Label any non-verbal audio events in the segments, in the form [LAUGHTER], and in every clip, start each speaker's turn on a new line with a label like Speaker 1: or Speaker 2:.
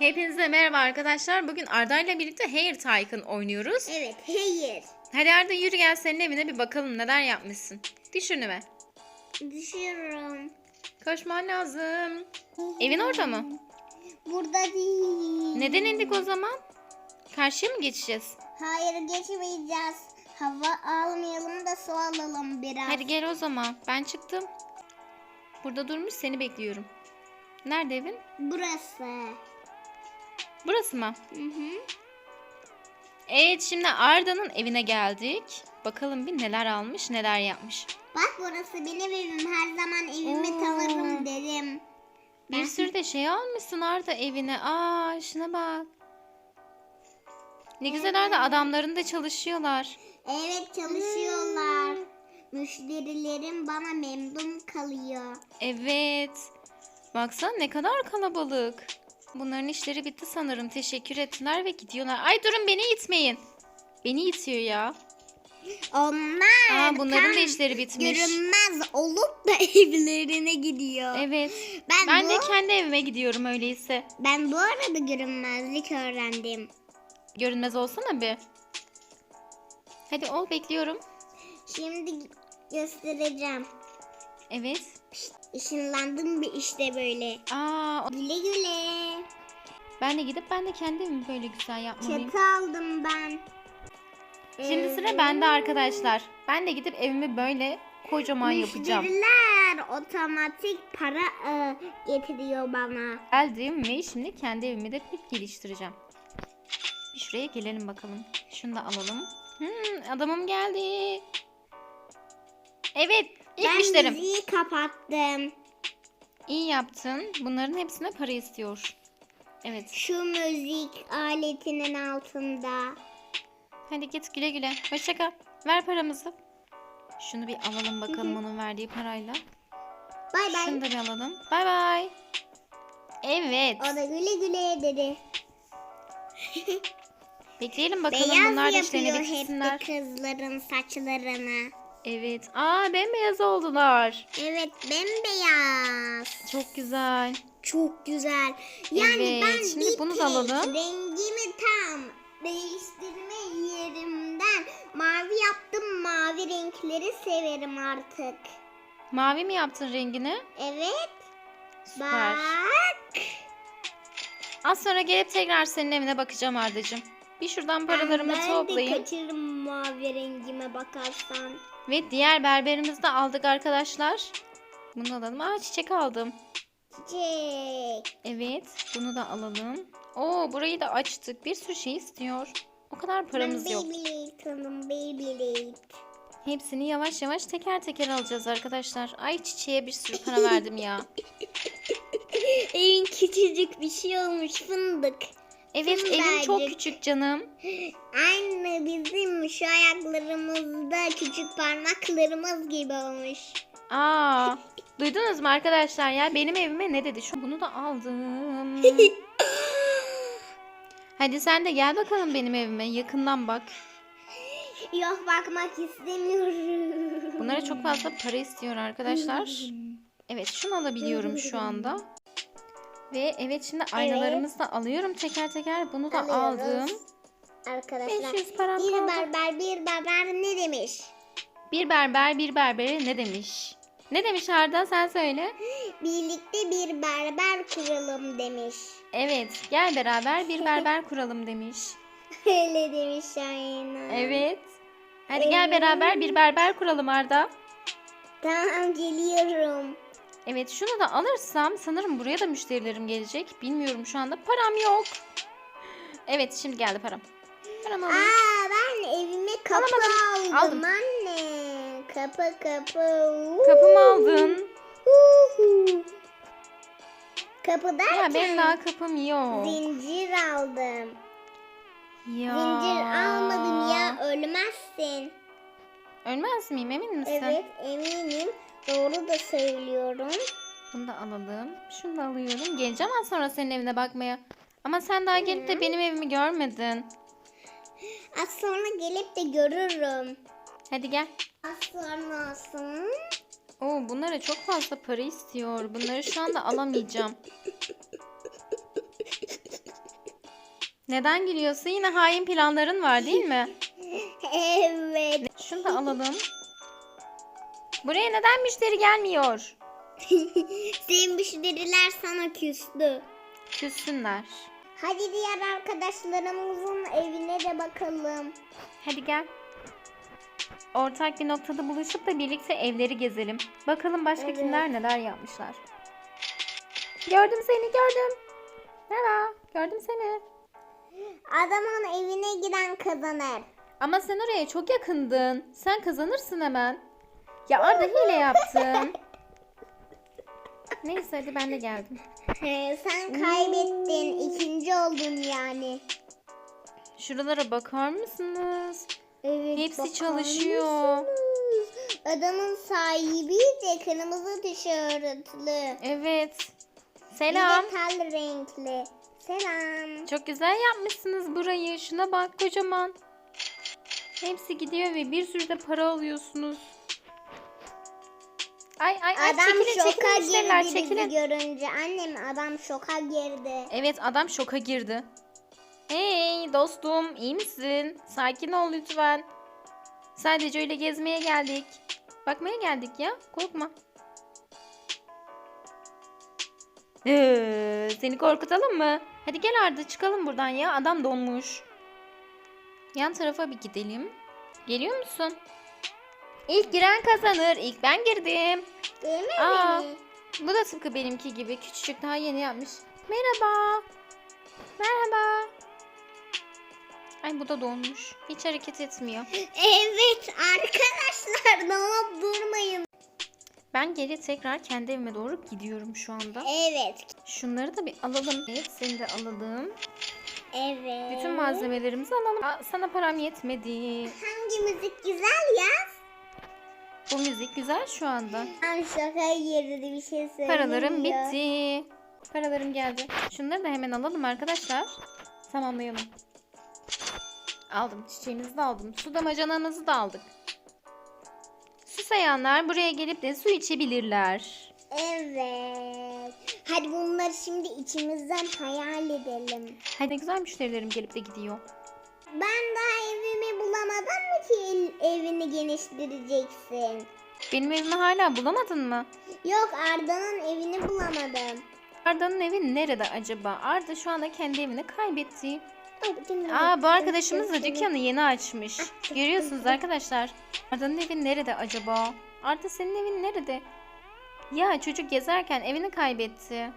Speaker 1: Hepinize merhaba arkadaşlar. Bugün Arda ile birlikte Hair Tycoon oynuyoruz.
Speaker 2: Evet, hayır.
Speaker 1: Hadi Arda yürü gel senin evine bir bakalım neler yapmışsın. Düş önüme.
Speaker 2: Düşüyorum.
Speaker 1: Koşman lazım. Evin orada mı?
Speaker 2: Burada değil.
Speaker 1: Neden indik o zaman? Karşıya mı geçeceğiz?
Speaker 2: Hayır, geçmeyeceğiz. Hava almayalım da su alalım biraz.
Speaker 1: Hadi gel o zaman. Ben çıktım. Burada durmuş seni bekliyorum. Nerede evin?
Speaker 2: Burası.
Speaker 1: Burası mı?
Speaker 2: Hı hı.
Speaker 1: Evet şimdi Arda'nın evine geldik. Bakalım bir neler almış neler yapmış.
Speaker 2: Bak burası benim evim. Her zaman evimi
Speaker 1: Oo.
Speaker 2: tanırım derim.
Speaker 1: Bir sürü de şey almışsın Arda evine. Aa şuna bak. Ne güzel Arda adamların da çalışıyorlar.
Speaker 2: Evet çalışıyorlar. Müşterilerim bana memnun kalıyor.
Speaker 1: Evet. Baksana ne kadar kalabalık. Bunların işleri bitti sanırım. Teşekkür ettiler ve gidiyorlar. Ay durun beni itmeyin. Beni itiyor ya.
Speaker 2: Onlar
Speaker 1: Aa bunların da işleri bitmiş.
Speaker 2: görünmez olup da [LAUGHS] evlerine gidiyor.
Speaker 1: Evet.
Speaker 2: Ben,
Speaker 1: Ben
Speaker 2: bu,
Speaker 1: de kendi evime gidiyorum öyleyse.
Speaker 2: ben bu arada görünmezlik öğrendim.
Speaker 1: Görünmez olsana bir. Hadi ol bekliyorum.
Speaker 2: Şimdi göstereceğim.
Speaker 1: Evet.
Speaker 2: Işınlandım bir işte böyle.
Speaker 1: Aa o-
Speaker 2: Güle güle.
Speaker 1: ben de gidip ben de kendi evimi böyle güzel yapmalıyım.
Speaker 2: Çatı aldım ben.
Speaker 1: Şimdi
Speaker 2: Ee,
Speaker 1: sıra bende arkadaşlar. Ben de gidip evimi böyle kocaman yapacağım.
Speaker 2: Müşteriler otomatik para e, getiriyor bana.
Speaker 1: Geldim ve şimdi kendi evimi de bir geliştireceğim. Bir şuraya gelelim bakalım. Şunu da alalım. Hmm, adamım geldi. Evet, ilk
Speaker 2: ben
Speaker 1: müşterim.
Speaker 2: müziği kapattım.
Speaker 1: İyi yaptın. Bunların hepsine para istiyor. Evet.
Speaker 2: Şu müzik aletinin altında.
Speaker 1: Hadi git güle güle. Hoşça kal. Ver paramızı. Şunu bir alalım bakalım onun verdiği parayla.
Speaker 2: Bay bay.
Speaker 1: Şunu da bir alalım. Bay bay. Evet.
Speaker 2: O da güle güle dedi.
Speaker 1: Bekleyelim bakalım
Speaker 2: Beyaz
Speaker 1: bunlar da işlerini
Speaker 2: yapıyor hep de
Speaker 1: bitirsinler.
Speaker 2: kızların saçlarını.
Speaker 1: Evet. Aa bembeyaz oldular.
Speaker 2: Evet bembeyaz.
Speaker 1: Çok güzel.
Speaker 2: Çok güzel. Yani
Speaker 1: Evet,
Speaker 2: ben
Speaker 1: şimdi
Speaker 2: bir
Speaker 1: bunu da alalım.
Speaker 2: rengimi tam değiştirme yerimden mavi yaptım. Mavi renkleri severim artık.
Speaker 1: Mavi mi yaptın rengini?
Speaker 2: Evet.
Speaker 1: Süper.
Speaker 2: Bak.
Speaker 1: Az sonra gelip tekrar senin evine bakacağım Ardacığım. Bir şuradan paralarımı
Speaker 2: ben de
Speaker 1: toplayayım.
Speaker 2: kaçırırım mavi rengime bakarsan.
Speaker 1: Ve diğer berberimizi de aldık arkadaşlar. Bunu alalım. Aa çiçek aldım.
Speaker 2: Çiçek.
Speaker 1: Evet. Bunu da alalım. Oo burayı da açtık. Bir sürü şey istiyor. O kadar paramız
Speaker 2: ben
Speaker 1: yok.
Speaker 2: Tanım Beyblade.
Speaker 1: Hepsini yavaş yavaş teker teker alacağız arkadaşlar. Ay çiçeğe bir sürü para verdim ya. [LAUGHS]
Speaker 2: En küçücük bir şey olmuş fındık.
Speaker 1: Evet evim çok
Speaker 2: Fındık.
Speaker 1: küçük canım. [LAUGHS]
Speaker 2: Aynı bizim şu ayaklarımızda küçük parmaklarımız gibi olmuş.
Speaker 1: Aa, duydunuz mu arkadaşlar ya? Benim evime ne dedi? Şu bunu da aldım. [LAUGHS] Hadi sen de gel bakalım benim evime. Yakından bak.
Speaker 2: Yok bakmak istemiyorum.
Speaker 1: Bunlara çok fazla para istiyor arkadaşlar. [LAUGHS] Evet şunu alabiliyorum şu anda. Ve evet şimdi aynalarımızı da alıyorum teker teker. Bunu da
Speaker 2: Alıyoruz.
Speaker 1: aldım.
Speaker 2: Arkadaşlar
Speaker 1: 500 param
Speaker 2: bir
Speaker 1: kaldı.
Speaker 2: berber bir berber ne demiş?
Speaker 1: Bir berber bir berbere ne demiş? Ne demiş Arda sen söyle. [GASPS]
Speaker 2: Birlikte bir berber kuralım demiş.
Speaker 1: Evet gel beraber bir berber [LAUGHS] kuralım demiş.
Speaker 2: Öyle demiş aynen.
Speaker 1: Evet. Hadi gel beraber bir berber kuralım Arda.
Speaker 2: Tamam geliyorum.
Speaker 1: Evet şunu da alırsam sanırım buraya da müşterilerim gelecek. Bilmiyorum şu anda param yok. Evet şimdi geldi param. Param alayım.
Speaker 2: Aa ben evime kapı aldım,
Speaker 1: Aldım.
Speaker 2: anne. Kapı kapı.
Speaker 1: Kapımı aldın.
Speaker 2: Kapı derken
Speaker 1: Ya benim daha kapım yok.
Speaker 2: zincir aldım.
Speaker 1: Ya.
Speaker 2: Zincir almadım ya ölmezsin.
Speaker 1: Ölmez miyim emin misin?
Speaker 2: Evet eminim. Doğru da söylüyorum.
Speaker 1: Bunu da alalım. Şunu da alıyorum. Geleceğim az sonra senin evine bakmaya. Ama sen daha gelip de benim evimi görmedin.
Speaker 2: Az sonra gelip de görürüm.
Speaker 1: Hadi gel.
Speaker 2: Az sonra olsun.
Speaker 1: Oo bunlara çok fazla para istiyor. Bunları şu anda alamayacağım. Neden gülüyorsun? Yine hain planların var değil mi? [LAUGHS]
Speaker 2: Evet.
Speaker 1: Şunu da alalım. Buraya neden müşteri gelmiyor? [LAUGHS]
Speaker 2: Senin müşteriler sana küstü.
Speaker 1: Küssünler.
Speaker 2: Hadi diğer arkadaşlarımızın evine de bakalım.
Speaker 1: Hadi gel. Ortak bir noktada buluşup da birlikte evleri gezelim. Bakalım başka
Speaker 2: Evet.
Speaker 1: kimler neler yapmışlar. Gördüm seni gördüm. Merhaba. Gördüm seni.
Speaker 2: Adamın evine giden kazanır.
Speaker 1: Ama sen oraya çok yakındın. Sen kazanırsın hemen. Ya Arda hile yaptın. [LAUGHS] Neyse hadi ben de geldim.
Speaker 2: He, sen kaybettin. ikinci oldun yani.
Speaker 1: Şuralara bakar mısınız?
Speaker 2: Evet.
Speaker 1: Hepsi
Speaker 2: bakar
Speaker 1: çalışıyor.
Speaker 2: mısınız? Adamın sahibi de kırmızı tişörtlü.
Speaker 1: Evet. Selam.
Speaker 2: Bir de tel renkli. Selam.
Speaker 1: Çok güzel yapmışsınız burayı. Şuna bak kocaman. Hepsi gidiyor ve bir sürü de para alıyorsunuz. Ay ay ay
Speaker 2: Adam
Speaker 1: çekilin
Speaker 2: şoka
Speaker 1: çekilin
Speaker 2: girdi bizi
Speaker 1: çekilin.
Speaker 2: görünce. Annem adam şoka girdi.
Speaker 1: Evet adam şoka girdi. Hey dostum iyi misin? Sakin ol lütfen. Sadece öyle gezmeye geldik. Bakmaya geldik ya korkma. Ee, seni korkutalım mı? Hadi gel Arda çıkalım buradan ya adam donmuş. Yan tarafa bir gidelim. Geliyor musun? İlk giren kazanır. İlk ben girdim.
Speaker 2: Değil mi
Speaker 1: Aa.
Speaker 2: beni?
Speaker 1: Bu da tıpkı benimki gibi. Küçücük daha yeni yapmış. Merhaba. Merhaba. Ay bu da donmuş. Hiç hareket etmiyor.
Speaker 2: Evet arkadaşlar yap durmayın.
Speaker 1: Ben geri tekrar kendi evime doğru gidiyorum şu anda.
Speaker 2: Evet.
Speaker 1: Şunları da bir alalım. Evet seni de alalım.
Speaker 2: Evet.
Speaker 1: Bütün malzemelerimizi alalım. Aa, sana param yetmedi.
Speaker 2: Hangi müzik güzel ya?
Speaker 1: Bu müzik güzel şu anda.
Speaker 2: Ben şaka girdi bir şey söyleyeyim
Speaker 1: Paralarım bitti. Paralarım geldi. Şunları da hemen alalım arkadaşlar. Tamamlayalım. Aldım. Çiçeğimizi de aldım. Su damacanamızı da aldık. Susayanlar buraya gelip de su içebilirler.
Speaker 2: Evet. Hadi bunları şimdi içimizden hayal edelim.
Speaker 1: Hadi ne güzel müşterilerim gelip de gidiyor.
Speaker 2: Ben daha evimi bulamadım mı ki evini genişleteceksin?
Speaker 1: Benim evimi hala bulamadın mı?
Speaker 2: Yok Arda'nın evini bulamadım.
Speaker 1: Arda'nın evi nerede acaba? Arda şu anda kendi evini kaybetti.
Speaker 2: Aa
Speaker 1: Aa bu arkadaşımız da dükkanı yeni açmış. Görüyorsunuz arkadaşlar. Arda'nın evi nerede acaba? Arda senin evin nerede? Ya çocuk gezerken evini kaybetti.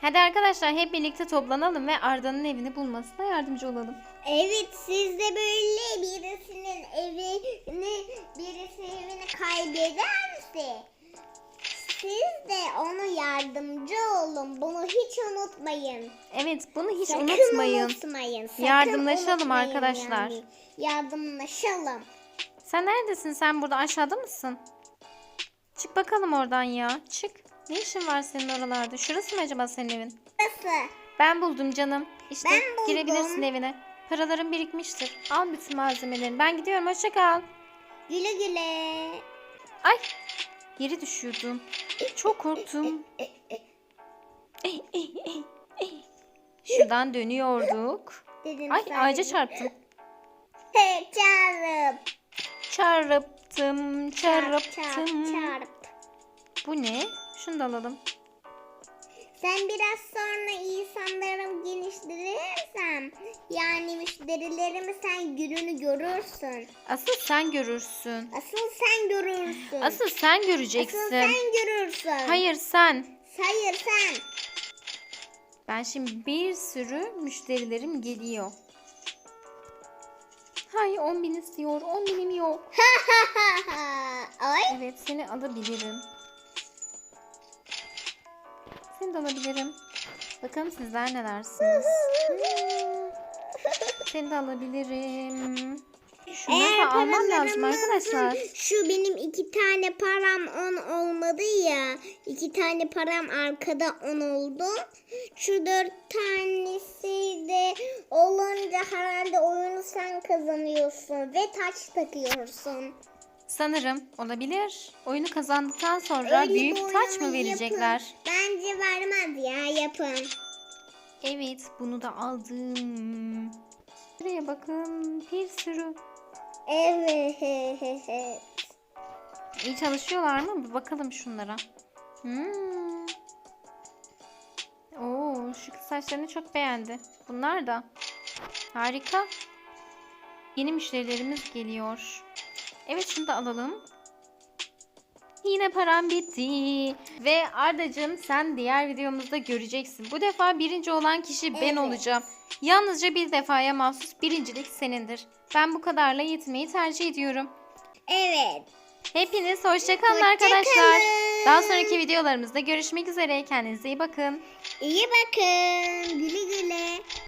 Speaker 1: Hadi arkadaşlar hep birlikte toplanalım ve Arda'nın evini bulmasına yardımcı olalım.
Speaker 2: Evet siz de böyle birisinin evini birisinin evini kaybederse siz de ona yardımcı olun. Bunu hiç unutmayın.
Speaker 1: Evet bunu hiç
Speaker 2: Sakın
Speaker 1: unutmayın.
Speaker 2: unutmayın. Sakın
Speaker 1: Yardımlaşalım
Speaker 2: unutmayın
Speaker 1: arkadaşlar.
Speaker 2: yani. Yardımlaşalım.
Speaker 1: Sen neredesin? Sen burada aşağıda mısın? Çık bakalım oradan ya. Çık. Ne işin var senin oralarda? Şurası mı acaba senin evin?
Speaker 2: Nasıl?
Speaker 1: Ben buldum canım. İşte
Speaker 2: Ben buldum.
Speaker 1: girebilirsin evine. Paraların birikmiştir. Al bütün malzemelerini. Ben gidiyorum. Hoşça kal.
Speaker 2: Güle güle.
Speaker 1: Ay. Geri düşüyordum. Çok korktum. Şuradan dönüyorduk.
Speaker 2: Dedim
Speaker 1: Ay
Speaker 2: sadece.
Speaker 1: ağaca çarptım.
Speaker 2: He, çarp.
Speaker 1: Çarptım,
Speaker 2: Çarp, çarp,
Speaker 1: çarptım.
Speaker 2: çarp.
Speaker 1: Bu ne? Şunu da alalım.
Speaker 2: Sen biraz sonra insanlarım genişletirsem yani müşterilerimi sen gününü görürsün.
Speaker 1: Asıl sen görürsün.
Speaker 2: Asıl sen görürsün.
Speaker 1: Asıl sen
Speaker 2: Asıl
Speaker 1: göreceksin.
Speaker 2: sen görürsün.
Speaker 1: Hayır sen.
Speaker 2: Hayır sen.
Speaker 1: Ben şimdi bir sürü müşterilerim geliyor. Hay 10 bin istiyor. 10 binim yok.
Speaker 2: Ay.
Speaker 1: Evet seni alabilirim. Seni de alabilirim. Bakalım sizler nelersiniz. Hmm, [LAUGHS] Seni de alabilirim. Şunları
Speaker 2: Eğer
Speaker 1: da almam lazım arkadaşlar.
Speaker 2: Şu benim iki tane param on olmadı ya. iki tane param arkada on oldu. Şu dört tanesi de olunca herhalde oyunu sen kazanıyorsun ve taç takıyorsun.
Speaker 1: Sanırım olabilir. Oyunu kazandıktan sonra
Speaker 2: Öyle
Speaker 1: büyük
Speaker 2: bir
Speaker 1: taç mı verecekler?
Speaker 2: yapın. Bence vermez ya yapın.
Speaker 1: Evet bunu da aldım. Buraya bakın bir sürü.
Speaker 2: Evet.
Speaker 1: İyi çalışıyorlar mı? Bir bakalım şunlara. Hmm. Oo, şu kız saçlarını çok beğendi. Bunlar da. Harika. Yeni müşterilerimiz geliyor. Evet şunu da alalım. Yine param bitti. Ve Ardacığım sen diğer videomuzda göreceksin. Bu defa birinci olan kişi ben
Speaker 2: Evet.
Speaker 1: olacağım. Yalnızca bir defaya mahsus birincilik senindir. Ben bu kadarla yetinmeyi tercih ediyorum.
Speaker 2: Evet.
Speaker 1: Hepiniz hoşçakalın
Speaker 2: Hoşça
Speaker 1: arkadaşlar.
Speaker 2: kalın.
Speaker 1: Daha sonraki videolarımızda görüşmek üzere. Kendinize iyi bakın.
Speaker 2: İyi bakın. Güle güle.